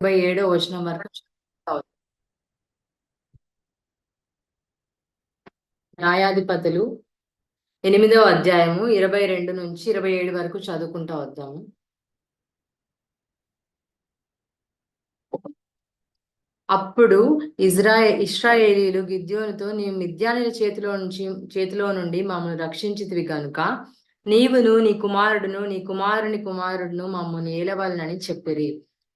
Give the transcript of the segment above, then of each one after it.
ఇరవై ఏడో వచనం వరకు న్యాయాధిపతులు ఎనిమిదవ అధ్యాయము ఇరవై రెండు నుంచి ఇరవై ఏడు వరకు చదువుకుంటా వద్దాము. అప్పుడు ఇజ్రాయే ఇస్రాయేలీలు గిద్యోనుతో నీవు మిద్యానుల చేతిలో నుంచి చేతిలో నుండి మమ్మల్ని రక్షించితివి కనుక నీవును నీ కుమారుడును నీ కుమారుని కుమారుడును మమ్మల్ని ఏలవాలనని చెప్పిరి.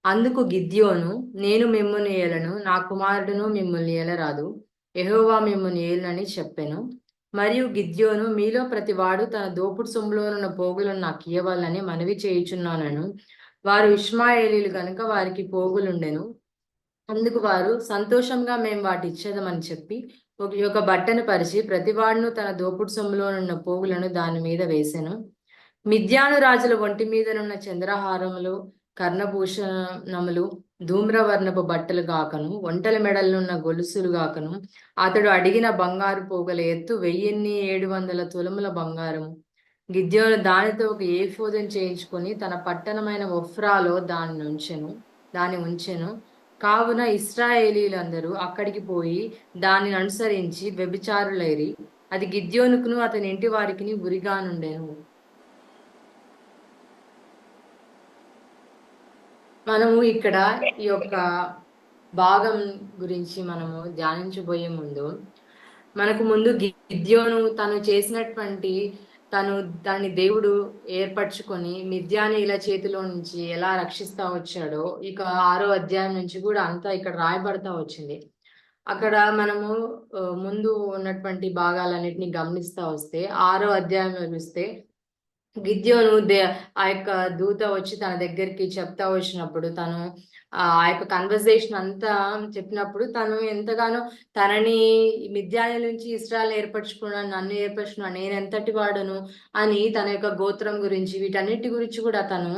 అందుకు గిద్యోను నేను మిమ్ముని ఏలను నా కుమారుడును మిమ్మల్ని ఏలరాదు. ఎహోవా మిమ్ముని ఏలనని చెప్పాను. మరియు గిద్యోను మీలో ప్రతివాడు తన దోపుడు సొమ్ములోనున్న పోగులను నాకు ఇవ్వాలని మనవి చేయుచున్నానను. వారు ఇష్మాయేలీలు గనుక వారికి పోగులుండెను. అందుకు వారు సంతోషంగా మేము వాటి ఇచ్చేదమని చెప్పి ఒక యొక్క బట్టను పరిచి ప్రతివాడును తన దోపుడు సొమ్ములోనున్న పోగులను దాని మీద వేసెను. మిద్యాను రాజుల ఒంటి మీదనున్న చంద్రహారములు కర్ణభూషణములు ధూమ్రవర్ణపు బట్టలు గాకను ఒంటల మెడలున్న గొలుసులు గాకను అతడు అడిగిన బంగారు పోగల ఎత్తు వెయ్యిన్ని ఏడు వందల తులముల బంగారము. గిద్యోను దానితో ఒక ఏఫోదం చేయించుకొని తన పట్టణమైన ఒఫ్రాలో దాన్ని ఉంచెను దాన్ని ఉంచెను. కావున ఇస్రాయేలీలందరూ అక్కడికి పోయి దానిని అనుసరించి వ్యభిచారులైరి. అది గిద్యోనుకును అతని ఇంటి వారికి గురిగానుండెను మనము ఇక్కడ ఈ యొక్క భాగం గురించి మనము ధ్యానించబోయే ముందు మనకు ముందు గిద్యోను తను చేసినటువంటి తను దాన్ని దేవుడు ఏర్పరచుకొని మిథ్యానీల చేతిలో నుంచి ఎలా రక్షిస్తా వచ్చాడో ఇక ఆరో అధ్యాయం నుంచి కూడా అంతా ఇక్కడ రాయబడతా వచ్చింది. అక్కడ మనము ముందు ఉన్నటువంటి భాగాలన్నిటిని గమనిస్తా వస్తే ఆరో అధ్యాయం చూస్తే గిద్యోను దే ఆ యొక్క దూత వచ్చి తన దగ్గరికి చెప్తా వచ్చినప్పుడు తను ఆ యొక్క కన్వర్జేషన్ అంతా చెప్పినప్పుడు తను ఎంతగానో తనని మిథ్యాల నుంచి ఇస్రాయల్ ఏర్పరచుకున్నాను నన్ను ఏర్పరచుకున్నాను నేను ఎంతటి వాడను అని తన యొక్క గోత్రం గురించి వీటన్నిటి గురించి కూడా తను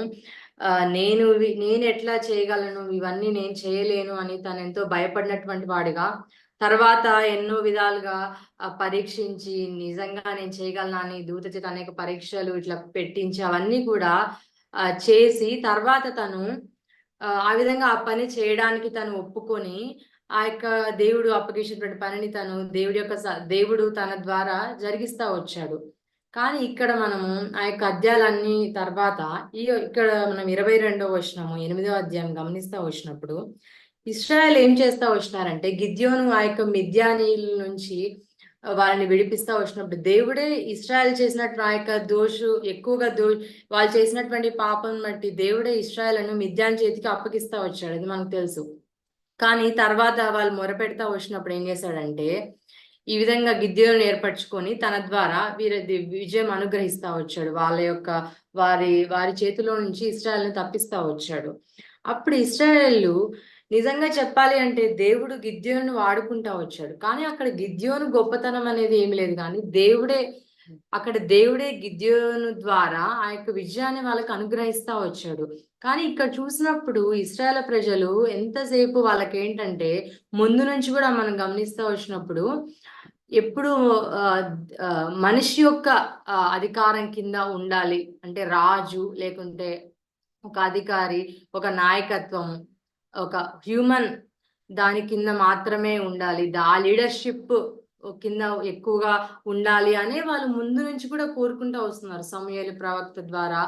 నేను నేను ఎట్లా చేయగలను ఇవన్నీ నేను చేయలేను అని తను ఎంతో భయపడినటువంటి వాడిగా తర్వాత ఎన్నో విధాలుగా పరీక్షించి నిజంగా నేను చేయగలనా అని దూత చేత అనేక పరీక్షలు ఇట్లా పెట్టించి అవన్నీ కూడా చేసి తర్వాత తను ఆ విధంగా ఆ పని చేయడానికి తను ఒప్పుకొని ఆ యొక్క దేవుడు అప్పగించినటువంటి పనిని తను దేవుడి యొక్క దేవుడు తన ద్వారా జరిగిస్తా వచ్చాడు. కానీ ఇక్కడ మనము ఆ యొక్క అధ్యాయాలన్నీ తర్వాత ఈ ఇక్కడ మనం ఇరవై రెండో వచ్చినాము ఎనిమిదో అధ్యాయం గమనిస్తా వచ్చినప్పుడు ఇస్రాయల్ ఏం చేస్తా వచ్చినారంటే గిద్యోను ఆ యొక్క మిద్యానీల నుంచి వాళ్ళని విడిపిస్తా వచ్చినప్పుడు దేవుడే ఇస్రాయల్ చేసినట్టు ఆ యొక్క దోషు ఎక్కువగా దో వాళ్ళు చేసినటువంటి పాపం బట్టి దేవుడే ఇస్రాయలను మిద్యాన్ చేతికి అప్పగిస్తా వచ్చాడు. అది మనకు తెలుసు. కానీ తర్వాత వాళ్ళు మొరపెడతా వచ్చినప్పుడు ఏం చేశాడంటే ఈ విధంగా గిద్యోను ఏర్పరచుకొని తన ద్వారా వీరి విజయం అనుగ్రహిస్తా వచ్చాడు. వాళ్ళ యొక్క వారి వారి చేతిలో నుంచి ఇస్రాయల్ని తప్పిస్తా వచ్చాడు. అప్పుడు ఇస్రాయల్ నిజంగా చెప్పాలి అంటే దేవుడు గిద్యోను వాడుకుంటా వచ్చాడు. కానీ అక్కడ గిద్యోను గొప్పతనం అనేది ఏమి లేదు. కానీ దేవుడే అక్కడ దేవుడే గిద్యోను ద్వారా ఆ యొక్క విజయాన్ని వాళ్ళకి అనుగ్రహిస్తా వచ్చాడు. కానీ ఇక్కడ చూసినప్పుడు ఇస్రాయేల్ ప్రజలు ఎంతసేపు వాళ్ళకి ఏంటంటే ముందు నుంచి కూడా మనం గమనిస్తూ వచ్చినప్పుడు ఎప్పుడు మనిషి యొక్క అధికారం కింద ఉండాలి. అంటే రాజు లేకుంటే ఒక అధికారి ఒక నాయకత్వం ఒక హ్యూమన్ దాని కింద మాత్రమే ఉండాలి. ఆ లీడర్షిప్ కింద ఎక్కువగా ఉండాలి అనే వాళ్ళు ముందు నుంచి కూడా కోరుకుంటూ వస్తున్నారు సమయాల ప్రవక్త ద్వారా.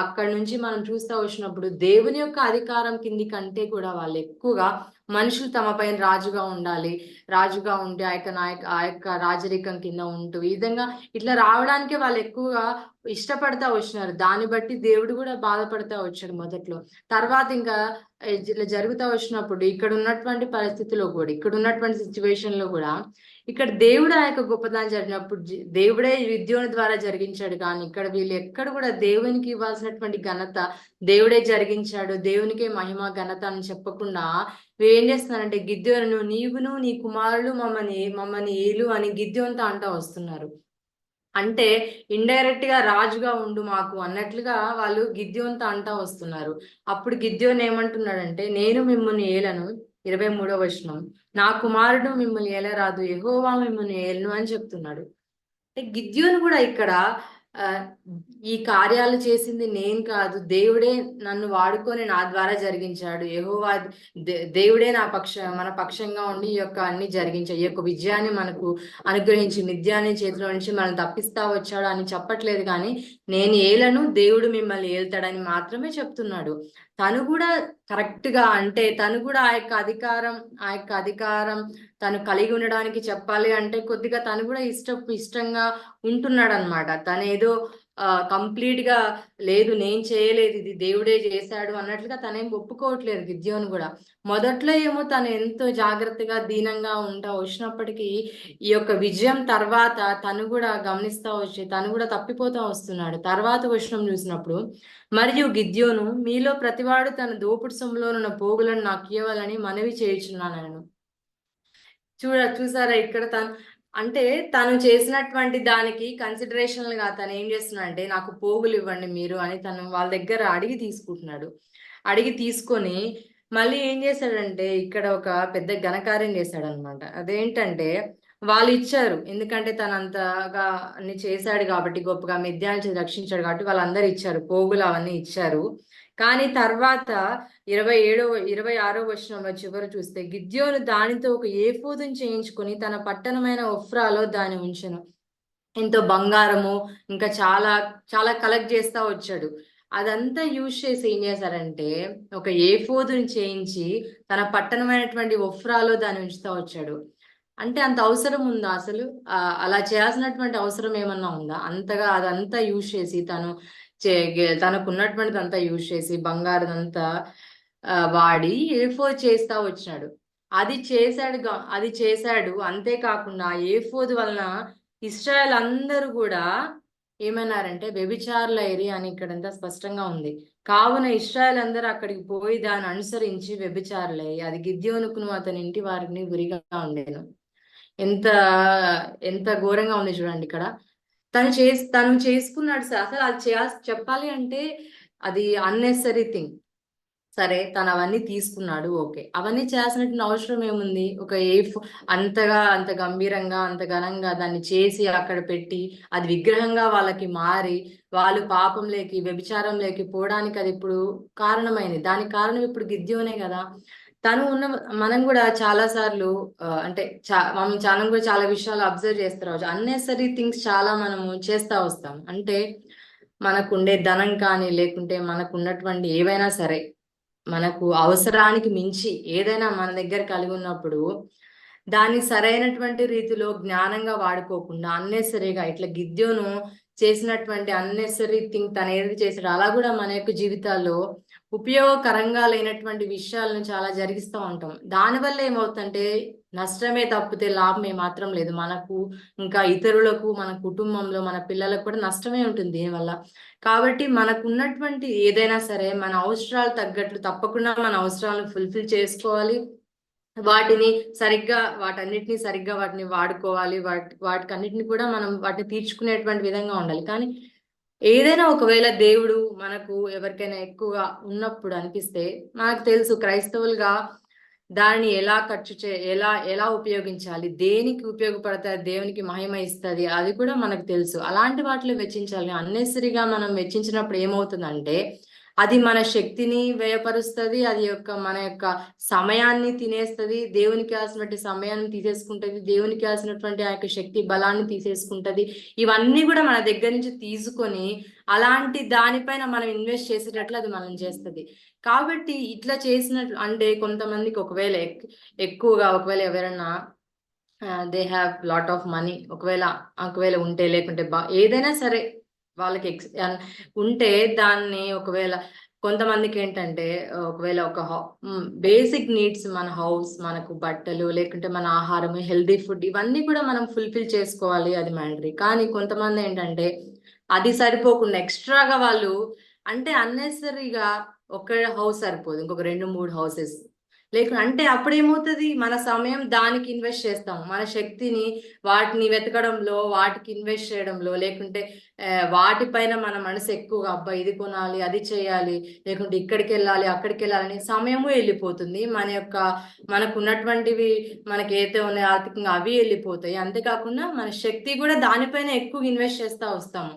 అక్కడి నుంచి మనం చూస్తూ వచ్చినప్పుడు దేవుని యొక్క అధికారం కింది కంటే కూడా వాళ్ళు ఎక్కువగా మనుషులు తమ పైన రాజుగా ఉండాలి. రాజుగా ఉండి ఆ యొక్క నాయక ఆ యొక్క రాజరికం కింద ఉంటూ ఈ విధంగా ఇట్లా రావడానికే వాళ్ళు ఎక్కువగా ఇష్టపడతా వచ్చినారు. దాన్ని బట్టి దేవుడు కూడా బాధపడతా వచ్చాడు మొదట్లో. తర్వాత ఇంకా ఇట్లా జరుగుతా వచ్చినప్పుడు ఇక్కడ ఉన్నటువంటి పరిస్థితిలో కూడా ఇక్కడ ఉన్నటువంటి సిచ్యువేషన్లో కూడా ఇక్కడ దేవుడు ఆ యొక్క గొప్పతనం జరిగినప్పుడు దేవుడే విద్యోని ద్వారా జరిగించాడు కానీ ఇక్కడ వీళ్ళు ఎక్కడ కూడా దేవునికి ఇవ్వాల్సినటువంటి ఘనత దేవుడే జరిగించాడు. దేవునికే మహిమ ఘనత అని చెప్పకుండా ఏం చేస్తున్నారంటే గిద్యోను నీవును నీ కుమారులు మమ్మల్ని మమ్మల్ని ఏలు అని గిద్యోన్తో అంటా వస్తున్నారు. అంటే ఇండైరెక్ట్గా రాజుగా ఉండు మాకు అన్నట్లుగా వాళ్ళు గిద్యోన్తో అంటా వస్తున్నారు. అప్పుడు గిద్యోన్ ఏమంటున్నాడంటే నేను మిమ్మల్ని ఏలను. ఇరవై మూడో వచనం. నా కుమారుడు మిమ్మల్ని ఏలరాదు. ఎగోవా మిమ్మల్ని ఏలను అని చెప్తున్నాడు. అంటే గిద్యోను కూడా ఇక్కడ ఈ కార్యాలు చేసింది నేను కాదు దేవుడే నన్ను వాడుకొని నా ద్వారా జరిగించాడు. యహోవా దే- దేవుడే నా పక్ష మన పక్షంగా ఉండి ఈ యొక్క అన్ని జరిగించాడు ఈ యొక్క విజయాన్ని మనకు అనుగ్రహించి నిద్యాన్ని చేతిలో నుంచి మనం తప్పిస్తా వచ్చాడు అని చెప్పట్లేదు కానీ నేను ఏలను దేవుడు మిమ్మల్ని ఏల్తాడని మాత్రమే చెప్తున్నాడు. తను కూడా కరెక్ట్గా అంటే తను కూడా ఆ యొక్క అధికారం ఆ యొక్క అధికారం తను కలిగి ఉండడానికి చెప్పాలి అంటే కొద్దిగా తను కూడా ఇష్ట ఇష్టంగా ఉంటున్నాడు అనమాట తను ఏదో కంప్లీట్గా లేదు నేను చేయలేదు ఇది దేవుడే చేశాడు అన్నట్లుగా తనేం ఒప్పుకోవట్లేదు గిద్యోను కూడా. మొదట్లో ఏమో తను ఎంతో జాగ్రత్తగా దీనంగా ఉంటా వచ్చినప్పటికీ ఈ యొక్క విజయం తర్వాత తను కూడా గమనిస్తా వచ్చి తను కూడా తప్పిపోతా వస్తున్నాడు. తర్వాత వచనం చూసినప్పుడు మరియు గిద్యోను మీలో ప్రతివాడు తన దోపుడు సొమ్ములోనున్న పోగులను నాకు ఇవ్వాలని మనవి చేయుచున్నాను నేను. చూడ చూసారా ఇక్కడ తను అంటే తను చేసినటువంటి దానికి కన్సిడరేషన్గా తను ఏం చేస్తున్నా అంటే నాకు పోగులు ఇవ్వండి మీరు అని తను వాళ్ళ దగ్గర అడిగి తీసుకుంటున్నాడు. అడిగి తీసుకొని మళ్ళీ ఏం చేశాడంటే ఇక్కడ ఒక పెద్ద ఘనకార్యం చేశాడనమాట. అదేంటంటే వాళ్ళు ఇచ్చారు. ఎందుకంటే తను అంతగా అన్ని చేశాడు కాబట్టి గొప్పగా మిథ్యాన్ని రక్షించాడు కాబట్టి వాళ్ళందరూ ఇచ్చారు. పోగులు అవన్నీ ఇచ్చారు. కానీ తర్వాత ఇరవై ఏడో ఇరవై ఆరో వచనంలో చివరి చూస్తే గిద్యోను దానితో ఒక ఏఫోదుని చేయించుకొని తన పట్టణమైన ఒఫ్రాలో దాన్ని ఉంచను. ఎంతో బంగారము ఇంకా చాలా చాలా కలెక్ట్ చేస్తా వచ్చాడు. అదంతా యూజ్ చేసి ఏం చేశారంటే ఒక ఏఫోదుని చేయించి తన పట్టణమైనటువంటి ఒఫ్రాలో దాన్ని ఉంచుతా వచ్చాడు. అంటే అంత అవసరం ఉందా అసలు? ఆ, అలా చేయాల్సినటువంటి అవసరం ఏమన్నా ఉందా? అంతగా అదంతా యూజ్ చేసి తను చే తనకు ఉన్నటువంటిది అంతా యూజ్ చేసి బంగారం అంతా వాడి ఏ ఫోర్ చేస్తా వచ్చినాడు. అది చేశాడు అది చేశాడు. అంతేకాకుండా ఏ ఫోర్ వలన ఇస్రాయల్ అందరూ కూడా ఏమన్నారంటే వ్యభిచారులైరి అని ఇక్కడంతా స్పష్టంగా ఉంది. కావున ఇస్రాయల్ అందరూ అక్కడికి పోయి దాన్ని అనుసరించి వ్యభిచారులయ్యి. అది గిద్యోనుకును అతని ఇంటి వారిని గురిగా ఉండేను. ఎంత ఎంత ఘోరంగా ఉంది చూడండి ఇక్కడ. తను చేసి తను చేసుకున్నాడు సార్. అసలు అది చేయాల్సి చెప్పాలి అంటే అది అన్నెసరీ థింగ్ సరే తను అవన్నీ తీసుకున్నాడు. ఓకే. అవన్నీ చేయాల్సినటువంటి అవసరం ఏముంది? ఒక ఏ అంతగా అంత గంభీరంగా అంత ఘనంగా దాన్ని చేసి అక్కడ పెట్టి అది విగ్రహంగా వాళ్ళకి మారి వాళ్ళు పాపం లేకి వ్యభిచారం లేకి పోవడానికి అది ఇప్పుడు కారణమైంది. దానికి కారణం ఇప్పుడు గిద్యోనే కదా. తను ఉన్న మనం కూడా చాలా సార్లు అంటే చా మనం చాలా కూడా చాలా విషయాలు అబ్జర్వ్ చేస్తారు అన్నెసరీ థింగ్స్ చాలా మనము చేస్తా వస్తాం. అంటే మనకుండే ధనం కానీ లేకుంటే మనకు ఉన్నటువంటి ఏవైనా సరే మనకు అవసరానికి మించి ఏదైనా మన దగ్గర కలిగి ఉన్నప్పుడు దాన్ని సరైనటువంటి రీతిలో జ్ఞానంగా వాడుకోకుండా అన్నెసరీగా ఇట్లా గిద్యోను చేసినటువంటి అన్నెసరీ థింగ్ తను ఏది చేసాడు. అలా కూడా మన యొక్క జీవితాల్లో ఉపయోగకరంగా లేనటువంటి విషయాలను చాలా జరిగిస్తూ ఉంటాం. దానివల్ల ఏమవుతుందంటే నష్టమే తప్పితే లాభమే మాత్రం లేదు. మనకు ఇంకా ఇతరులకు మన కుటుంబంలో మన పిల్లలకు కూడా నష్టమే ఉంటుంది దీనివల్ల? కాబట్టి మనకు ఉన్నటువంటి ఏదైనా సరే మన అవసరాలు తగ్గట్లు తప్పకుండా మన అవసరాలను ఫుల్ఫిల్ చేసుకోవాలి. వాటిని సరిగ్గా వాటన్నిటిని సరిగ్గా వాటిని వాడుకోవాలి. వాటి వాటికి అన్నిటిని కూడా మనం వాటిని తీర్చుకునేటువంటి విధంగా ఉండాలి. కానీ ఏదైనా ఒకవేళ దేవుడు మనకు ఎవరికైనా ఎక్కువగా ఉన్నప్పుడు అనిపిస్తే మనకు తెలుసు క్రైస్తవులుగా దాన్ని ఎలా ఖర్చు చే ఎలా ఎలా ఉపయోగించాలి? దేనికి ఉపయోగపడతాయి? దేవునికి మహిమ ఇస్తుంది? అది కూడా మనకు తెలుసు. అలాంటి వాటిలో వెచ్చించాలి. అన్నెసరిగా మనం వెచ్చించినప్పుడు ఏమవుతుందంటే అది మన శక్తిని వ్యయపరుస్తుంది అది యొక్క మన యొక్క సమయాన్ని తినేస్తుంది దేవునికి కావాల్సినటువంటి సమయాన్ని తీసేసుకుంటుంది దేవునికి కావాల్సినటువంటి ఆ యొక్క శక్తి బలాన్ని తీసేసుకుంటుంది. ఇవన్నీ కూడా మన దగ్గర నుంచి తీసుకొని అలాంటి దానిపైన మనం ఇన్వెస్ట్ చేసేటట్లు అది మనం చేస్తుంది. కాబట్టి ఇట్లా చేసినట్లు అంటే కొంతమందికి ఒకవేళ ఎక్కువగా ఒకవేళ ఎవరైనా they have lot of money ఒకవేళ ఒకవేళ ఉంటే లేకుంటే బా ఏదైనా సరే వాళ్ళకి ఎక్స్ ఉంటే దాన్ని ఒకవేళ కొంతమందికి ఏంటంటే ఒకవేళ ఒక బేసిక్ నీడ్స్ మన హౌస్ మనకు బట్టలు లేకుంటే మన ఆహారం హెల్దీ ఫుడ్ ఇవన్నీ కూడా మనం ఫుల్ఫిల్ చేసుకోవాలి అది మ్యాండరీ కానీ కొంతమంది ఏంటంటే అది సరిపోకుండా ఎక్స్ట్రాగా వాళ్ళు అంటే అన్నెసరీగా ఒక హౌస్ సరిపోదు ఇంకొక రెండు మూడు హౌసెస్. లేకుండా అంటే అప్పుడేమవుతుంది? మన సమయం దానికి ఇన్వెస్ట్ చేస్తాం. మన శక్తిని వాటిని వెతకడంలో వాటికి ఇన్వెస్ట్ చేయడంలో లేకుంటే వాటిపైన మన మనసు ఎక్కువగా అబ్బా ఇది కొనాలి అది చేయాలి లేకుంటే ఇక్కడికి వెళ్ళాలి అక్కడికి వెళ్ళాలని సమయము వెళ్ళిపోతుంది. మన యొక్క మనకు ఉన్నటువంటివి మనకి ఏదైతే ఉన్నాయో ఆర్థికంగా అవి వెళ్ళిపోతాయి. అంతేకాకుండా మన శక్తి కూడా దానిపైన ఎక్కువ ఇన్వెస్ట్ చేస్తూ వస్తాము.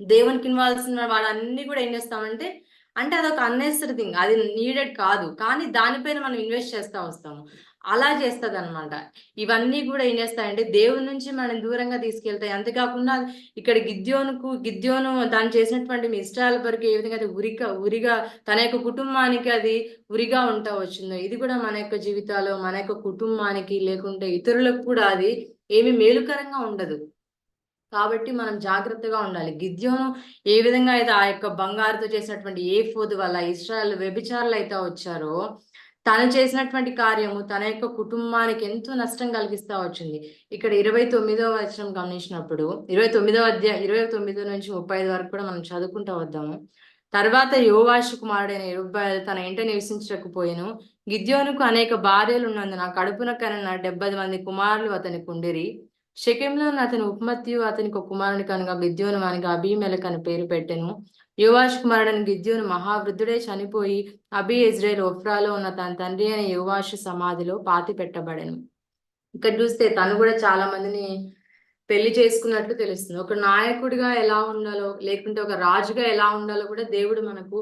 దేవునికి ఇవ్వాల్సిన వాడు కూడా ఏం చేస్తామంటే అంటే అదొక అన్నెసరీ థింగ్ అది నీడెడ్ కాదు. కానీ దానిపైన మనం ఇన్వెస్ట్ చేస్తా వస్తాము. అలా చేస్తుంది అనమాట ఇవన్నీ కూడా ఏం చేస్తాయంటే దేవుని నుంచి మనం దూరంగా తీసుకెళ్తాయి. అంతేకాకుండా ఇక్కడ గిద్యోనుకు గిద్యోను దాన్ని చేసినటువంటి మీ ఇష్టాల వరకు ఏ విధంగా అది ఉరిగా ఉరిగా తన యొక్క కుటుంబానికి అది ఉరిగా ఉంటా వచ్చిందో ఇది కూడా మన యొక్క జీవితాల్లో మన యొక్క కుటుంబానికి లేకుంటే ఇతరులకు కూడా అది ఏమి మేలుకరంగా ఉండదు. కాబట్టి మనం జాగ్రత్తగా ఉండాలి. గిద్యోను ఏ విధంగా అయితే ఆ యొక్క బంగారుతో చేసినటువంటి ఏ ఫోదు వల్ల ఇస్రాయల్ వ్యభిచారులు అయితే వచ్చారో తను చేసినటువంటి కార్యము తన యొక్క కుటుంబానికి ఎంతో నష్టం కలిగిస్తా వచ్చింది. ఇక్కడ ఇరవై తొమ్మిదవ వచనం గమనించినప్పుడు ఇరవై తొమ్మిదవ అధ్యాయ ఇరవై తొమ్మిదో నుంచి ముప్పై ఐదు వరకు కూడా మనం చదువుకుంటూ వద్దాము. తర్వాత యోవాషు కుమారుడైన ఇరుబాయలు తన ఇంట నివసించకపోయాను గిద్యోనుకు అనేక భార్యలు ఉన్నందున కడుపున కనిన డెబ్బై మంది కుమారులు అతనికి ఉండేరి. షెకెంలో అతని ఉపమత్యు అతనికి ఒక కుమారుని కనుక గిద్యోను వానికి అభిమెలక్ అని పేరు పెట్టెను. యువాష్ కుమారుడని గిద్యోను మహావృద్ధుడే చనిపోయి అబి ఇజ్రాయెల్ ఒఫ్రాలో ఉన్న తన తండ్రి అయిన యువాష్ సమాధిలో పాతి పెట్టబడెను. ఇక్కడ చూస్తే తను కూడా చాలా మందిని పెళ్ళి చేసుకున్నట్లు తెలుస్తుంది. ఒక నాయకుడిగా ఎలా ఉండాలో లేకుంటే ఒక రాజుగా ఎలా ఉండాలో కూడా దేవుడు మనకు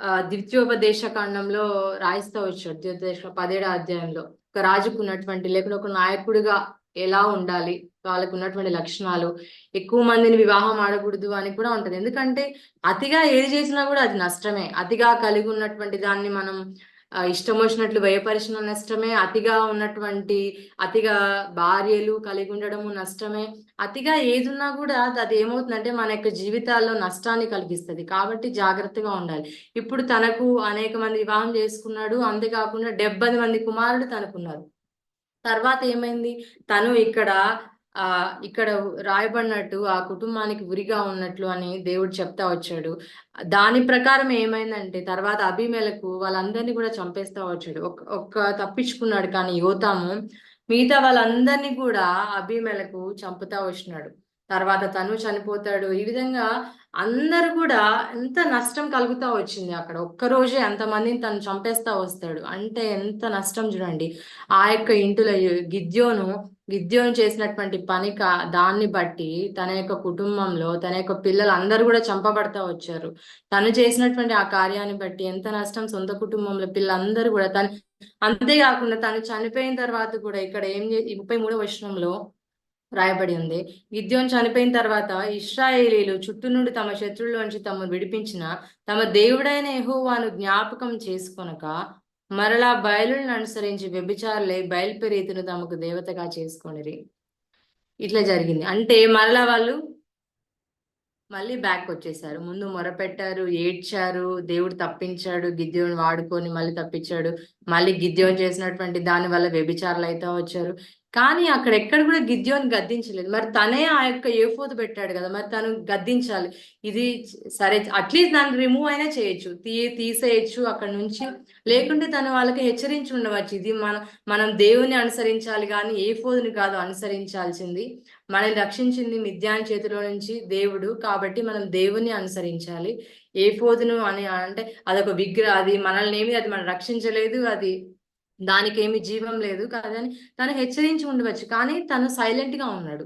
ఆ ద్వితీయోపదేశ కాండంలో రాయిస్తా వచ్చాడు ద్వితీయోపదేశ పదేడా అధ్యాయంలో. ఒక రాజుకు ఉన్నటువంటి లేకుంటే ఒక నాయకుడిగా ఎలా ఉండాలి వాళ్ళకు ఉన్నటువంటి లక్షణాలు. ఎక్కువ మందిని వివాహం ఆడకూడదు అని కూడా ఉంటది. ఎందుకంటే అతిగా ఏది చేసినా కూడా అది నష్టమే. అతిగా కలిగి ఉన్నటువంటి దాన్ని మనం ఇష్టం వచ్చినట్లు భయపరిచిన నష్టమే. అతిగా ఉన్నటువంటి అతిగా భార్యలు కలిగి ఉండడము నష్టమే. అతిగా ఏదున్నా కూడా అది ఏమవుతుందంటే మన యొక్క జీవితాల్లో నష్టాన్ని కలిగిస్తుంది. కాబట్టి జాగ్రత్తగా ఉండాలి. ఇప్పుడు తనకు అనేక మంది వివాహం చేసుకున్నాడు. అంతేకాకుండా డెబ్బై మంది కుమారుడు తనకున్నారు. తర్వాత ఏమైంది? తను ఇక్కడ ఆ ఇక్కడ రాయబడినట్టు ఆ కుటుంబానికి ఉరిగా ఉన్నట్లు అని దేవుడు చెప్తా వచ్చాడు. దాని ప్రకారం ఏమైందంటే తర్వాత అభిమేలకు వాళ్ళందరినీ కూడా చంపేస్తా వచ్చాడు. ఒక్క తప్పించుకున్నాడు కానీ యోతాము. మిగతా వాళ్ళందరినీ కూడా అభిమేలకు చంపుతా వచ్చినాడు. తర్వాత తను చనిపోతాడు. ఈ విధంగా అందరు కూడా ఎంత నష్టం కలుగుతా వచ్చింది అక్కడ. ఒక్క రోజే తను చంపేస్తా వస్తాడు. అంటే ఎంత నష్టం చూడండి. ఆ యొక్క ఇంటిలో గిద్యోను గిద్యోను చేసినటువంటి పనిక దాన్ని బట్టి తన యొక్క కుటుంబంలో తన యొక్క పిల్లలు అందరూ కూడా చంపబడతా వచ్చారు. తను చేసినటువంటి ఆ కార్యాన్ని బట్టి ఎంత నష్టం సొంత కుటుంబంలో పిల్లలందరూ కూడా తను అంతేకాకుండా తను చనిపోయిన తర్వాత కూడా ఇక్కడ ఏం ముప్పై మూడో వర్షంలో రాయబడి ఉంది. గిద్యోన్ చనిపోయిన తర్వాత ఇస్రాయేలీలు చుట్టూ నుండి తమ శత్రువుల నుంచి తమను విడిపించిన తమ దేవుడైన ఎహోవాను జ్ఞాపకం చేసుకొనక మరలా బయలుని అనుసరించి వ్యభిచారులై బయలుపెరీతును తమకు దేవతగా చేసుకొనిరి. ఇట్లా జరిగింది. అంటే మరలా వాళ్ళు మళ్ళీ బ్యాక్ వచ్చేసారు. ముందు మొరపెట్టారు ఏడ్చారు దేవుడు తప్పించాడు గిద్యోని వాడుకొని మళ్ళీ తప్పించాడు మళ్ళీ గిద్యోని చేసినటువంటి దాని వల్ల వ్యభిచారాలు అయితే వచ్చారు. కానీ అక్కడ ఎక్కడ కూడా గిద్యోని గద్దించలేదు. మరి తనే ఆ యొక్క ఏఫోతు పెట్టాడు కదా మరి తను గద్దించాలి. ఇది సరే అట్లీస్ట్ దాన్ని రిమూవ్ అయినా చేయొచ్చు. తీ తీసేయచ్చు అక్కడ నుంచి. లేకుంటే తను వాళ్ళకి హెచ్చరించి ఉండవచ్చు. ఇది మన మనం దేవుని అనుసరించాలి కానీ ఏ ఫోదుని కాదు అనుసరించాల్సింది. మనల్ని రక్షించింది మిథ్యాని చేతిలో నుంచి దేవుడు కాబట్టి మనం దేవుని అనుసరించాలి. ఏ ఫోదును అని అంటే అదొక విగ్రహ అది మనల్ని ఏమి అది మనం రక్షించలేదు అది దానికి ఏమి జీవం లేదు కాదని తను హెచ్చరించి ఉండవచ్చు. కానీ తను సైలెంట్గా ఉన్నాడు.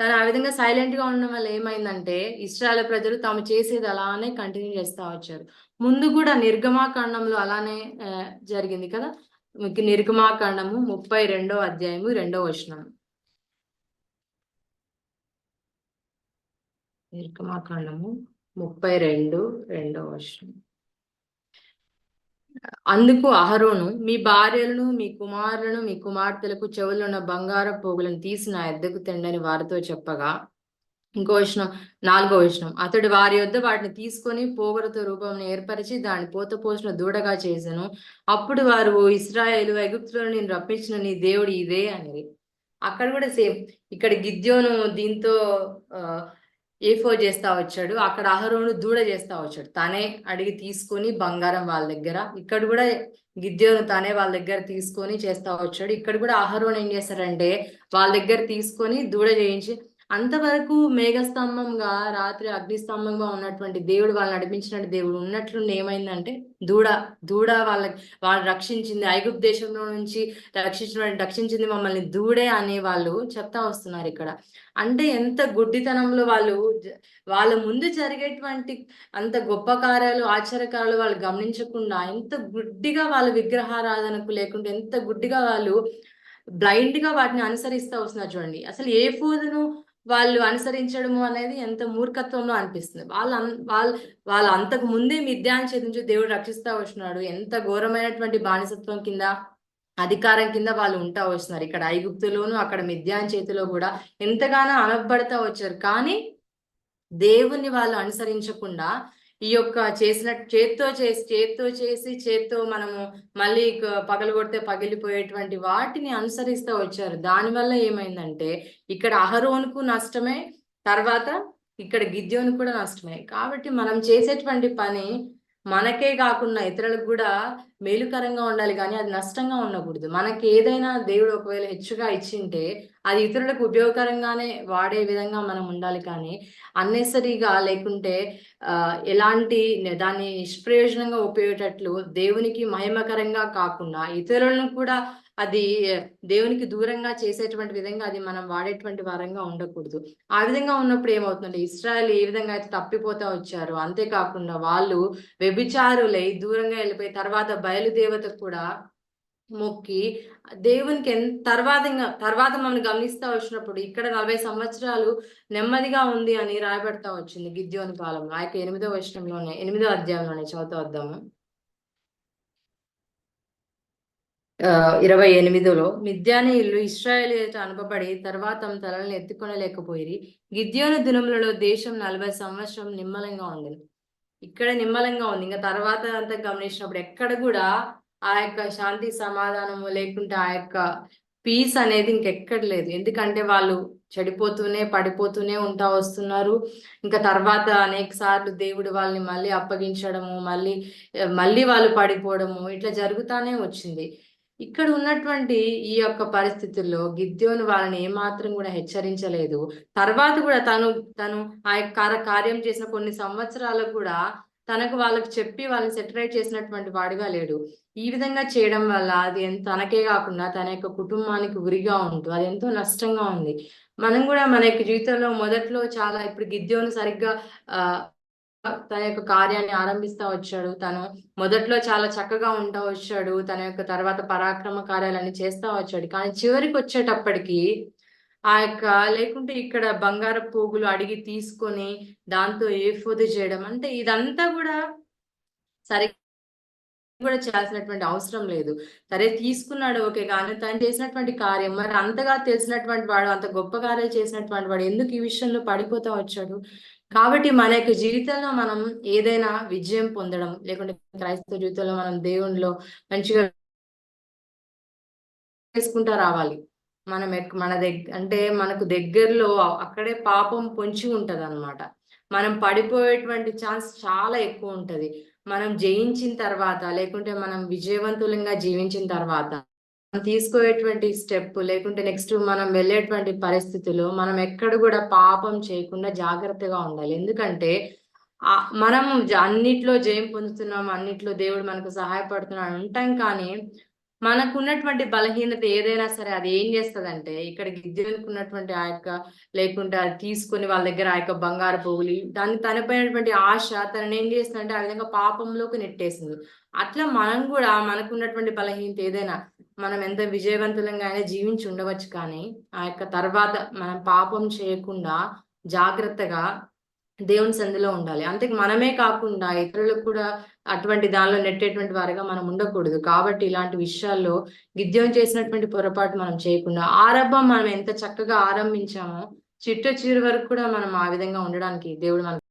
తను ఆ విధంగా సైలెంట్గా ఉండడం వల్ల ఏమైందంటే ఇస్రాయల్ ప్రజలు తాము చేసేది అలానే కంటిన్యూ చేస్తా వచ్చారు. ముందు కూడా నిర్గమాకాండంలో అలానే జరిగింది కదా? నిర్గమాకాండము ముప్పై రెండో అధ్యాయము రెండో వచనం. నిర్గమాకాండము ముప్పై రెండు రెండో వచనం. అందుకు అహరోను మీ భార్యలను మీ కుమారులను మీ కుమార్తెలకు చెవులున్న బంగార పోగులను తీసి నా ఎద్దకు తెండని వారితో చెప్పగా ఇంకో విషయం నాలుగో విషయం అతడు వారి యొద్ద వాటిని తీసుకొని పోగరతో రూపం ఏర్పరిచి దాని పోత పోసిన దూడగా చేశాను అప్పుడు వారు ఇస్రాయేల్ ఐగుప్తులో నేను రప్పించిన నీ దేవుడు ఇదే అనేది అక్కడ కూడా సేమ్ ఇక్కడ గిద్యోను దీంతో ఏ ఫోర్ చేస్తా వచ్చాడు. అక్కడ అహరోను దూడ చేస్తా వచ్చాడు. తనే అడిగి తీసుకొని బంగారం వాళ్ళ దగ్గర. ఇక్కడ కూడా గిద్యోను తనే వాళ్ళ దగ్గర తీసుకొని చేస్తా వచ్చాడు. ఇక్కడ కూడా అహరోన్ ఏం చేస్తారంటే వాళ్ళ దగ్గర తీసుకొని దూడ చేయించి అంతవరకు మేఘస్తంభంగా రాత్రి అగ్నిస్తంభంగా ఉన్నటువంటి దేవుడు వాళ్ళని నడిపించినట్టు దేవుడు ఉన్నట్లు ఏమైందంటే దూడ దూడ వాళ్ళకి వాళ్ళు రక్షించింది ఐగుప్తు దేశంలో నుంచి రక్షించిన రక్షించింది మమ్మల్ని దూడే అనే వాళ్ళు చెప్తా వస్తున్నారు ఇక్కడ. అంటే ఎంత గుడ్డితనంలో వాళ్ళు వాళ్ళ ముందు జరిగేటువంటి అంత గొప్ప కార్యాలు ఆశ్చర్యకారాలు వాళ్ళు గమనించకుండా ఎంత గుడ్డిగా వాళ్ళ విగ్రహారాధనకు లేకుండా ఎంత గుడ్డిగా వాళ్ళు బ్లైండ్గా వాటిని అనుసరిస్తూ వస్తున్నారు చూడండి. అసలు ఏ ఫోదును వాళ్ళు అనుసరించడము అనేది ఎంత మూర్ఖత్వంలో అనిపిస్తుంది. వాళ్ళ వాళ్ళ వాళ్ళు అంతకు ముందే మిథ్యాన్ని చేతించి దేవుడు రక్షిస్తా వస్తున్నాడు ఎంత ఘోరమైనటువంటి బానిసత్వం కింద అధికారం కింద వాళ్ళు ఉంటా వస్తున్నారు ఇక్కడ ఐగుప్తులోను అక్కడ మిథ్యాన్ చేతిలో కూడా ఎంతగానో అనబడతా వచ్చారు. కానీ దేవుణ్ణి వాళ్ళు అనుసరించకుండా ఈ యొక్క చేసిన చేత్తో చేసి చేత్తో చేసి చేత్తో మనము మళ్ళీ పగలు కొడితే పగిలిపోయేటువంటి వాటిని అనుసరిస్తూ వచ్చారు. దానివల్ల ఏమైందంటే ఇక్కడ అహరోన్కు నష్టమే తర్వాత ఇక్కడ గిద్యోనికి కూడా నష్టమే. కాబట్టి మనం చేసేటువంటి పని మనకే కాకుండా ఇతరులకు కూడా మేలుకరంగా ఉండాలి కానీ అది నష్టంగా ఉండకూడదు. మనకి ఏదైనా దేవుడు ఒకవేళ హెచ్చుగా ఇచ్చింటే అది ఇతరులకు ఉపయోగకరంగానే వాడే విధంగా మనం ఉండాలి కానీ అన్నెసరీగా లేకుంటే ఎలాంటి దాన్ని నిష్ప్రయోజనంగా ఉపయోగేటట్లు దేవునికి మహిమకరంగా కాకుండా ఇతరులను కూడా అది దేవునికి దూరంగా చేసేటువంటి విధంగా అది మనం వాడేటువంటి వారంగా ఉండకూడదు. ఆ విధంగా ఉన్నప్పుడు ఏమవుతుందంటే ఇస్రాయల్ ఏ విధంగా అయితే తప్పిపోతా వచ్చారు అంతేకాకుండా వాళ్ళు వ్యభిచారులై దూరంగా వెళ్ళిపోయి తర్వాత బయలుదేవత కూడా మొక్కి దేవునికి ఎంత తర్వాత తర్వాత మమ్మల్ని గమనిస్తా వచ్చినప్పుడు ఇక్కడ నలభై సంవత్సరాలు నెమ్మదిగా ఉంది అని రాయబడతా వచ్చింది గిద్యోని కాలంలో ఆ యొక్క ఎనిమిదో వర్షంలోనే ఎనిమిదో అధ్యాయంలోనే చదువుతూ వద్దాము. ఇరవై ఎనిమిదిలో మిద్యానీయులు ఇల్లు ఇస్రాయల్ అనపబడి తర్వాత తమ తలలను ఎత్తుకొనలేకపోయి గిద్యోని దినములలో దేశం నలభై సంవత్సరం నిమ్మలంగా ఉంది ఇక్కడ నిమ్మలంగా ఉంది. ఇంకా తర్వాత అంతా గమనించినప్పుడు ఎక్కడ కూడా ఆ యొక్క శాంతి సమాధానము లేకుంటే ఆ యొక్క పీస్ అనేది ఇంకెక్కడ లేదు. ఎందుకంటే వాళ్ళు చెడిపోతూనే పడిపోతూనే ఉంటా వస్తున్నారు. ఇంకా తర్వాత అనేక సార్లు దేవుడు వాళ్ళని మళ్ళీ అప్పగించడము మళ్ళీ మళ్ళీ వాళ్ళు పడిపోవడము ఇట్లా జరుగుతానే వచ్చింది. ఇక్కడ ఉన్నటువంటి ఈ యొక్క పరిస్థితుల్లో గిద్యోను వాళ్ళని ఏమాత్రం కూడా హెచ్చరించలేదు. తర్వాత కూడా తను తను ఆ యొక్క కార్యం చేసిన కొన్ని సంవత్సరాలకు కూడా తనకు వాళ్ళకి చెప్పి వాళ్ళని సెటరేట్ చేసినటువంటి వాడుగా లేడు. ఈ విధంగా చేయడం వల్ల అది తనకే కాకుండా తన యొక్క కుటుంబానికి ఉరిగా ఉంటుంది అది ఎంతో నష్టంగా ఉంది. మనం కూడా మన యొక్క జీవితంలో మొదట్లో చాలా ఇప్పుడు గిద్యోను సరిగ్గా ఆ తన యొక్క కార్యాన్ని ఆరంభిస్తా వచ్చాడు. తను మొదట్లో చాలా చక్కగా ఉంటా వచ్చాడు. తన యొక్క తర్వాత పరాక్రమ కార్యాలన్నీ చేస్తా వచ్చాడు. కానీ చివరికి వచ్చేటప్పటికి ఆ యొక్క లేకుంటే ఇక్కడ బంగారు పోగులు అడిగి తీసుకొని దాంతో ఏ ఫోదు చేయడం అంటే ఇదంతా కూడా సరే కూడా చేయాల్సినటువంటి అవసరం లేదు. సరే తీసుకున్నాడు ఓకే కానీ తను చేసినటువంటి కార్యం మరి అంతగా తెలిసినటువంటి వాడు అంత గొప్ప కార్యాలు చేసినటువంటి వాడు ఎందుకు ఈ విషయంలో పడిపోతా వచ్చాడు? కాబట్టి మన యొక్క జీవితంలో మనం ఏదైనా విజయం పొందడం లేకుంటే క్రైస్తవ జీవితంలో మనం దేవునిలో మంచిగా చేసుకుంటా రావాలి. మనం మన దగ్గర అంటే మనకు దగ్గరలో అక్కడే పాపం పొంచి ఉంటుంది అనమాట మనం పడిపోయేటువంటి ఛాన్స్ చాలా ఎక్కువ ఉంటుంది. మనం జయించిన తర్వాత లేకుంటే మనం విజయవంతులంగా జీవించిన తర్వాత తీసుకోయేటువంటి స్టెప్ లేకుంటే నెక్స్ట్ మనం వెళ్ళేటువంటి పరిస్థితులు మనం ఎక్కడ కూడా పాపం చేయకుండా జాగ్రత్తగా ఉండాలి. ఎందుకంటే మనం అన్నిట్లో జయం పొందుతున్నాం అన్నిట్లో దేవుడు మనకు సహాయపడుతున్నాడు అంటాం కానీ మనకున్నటువంటి బలహీనత ఏదైనా సరే అది ఏం చేస్తుందంటే ఇక్కడ గిద్దెనుకున్నటువంటి ఆ యొక్క లేకుంటే అది తీసుకొని వాళ్ళ దగ్గర ఆ యొక్క బంగారు పువ్వులు దాన్ని తనపైనటువంటి ఆశ తనని ఏం చేస్తుందంటే ఆ విధంగా పాపంలోకి నెట్టేసింది అట్లా మనం కూడా మనకున్నటువంటి బలహీనత ఏదైనా మనం ఎంత విజయవంతులంగా అయినా జీవించి ఉండవచ్చు కానీ ఆ యొక్క తర్వాత మనం పాపం చేయకుండా జాగ్రత్తగా దేవుని సంధిలో ఉండాలి. అంతే మనమే కాకుండా ఇతరులకు కూడా అటువంటి దానిలో నెట్టేటువంటి వారిగా మనం ఉండకూడదు. కాబట్టి ఇలాంటి విషయాల్లో గిద్యం చేసినటువంటి పొరపాటు మనం చేయకుండా ఆరంభం మనం ఎంత చక్కగా ఆరంభించామో చిట్ట చిరు వరకు కూడా మనం ఆ విధంగా ఉండడానికి దేవుడు మనకు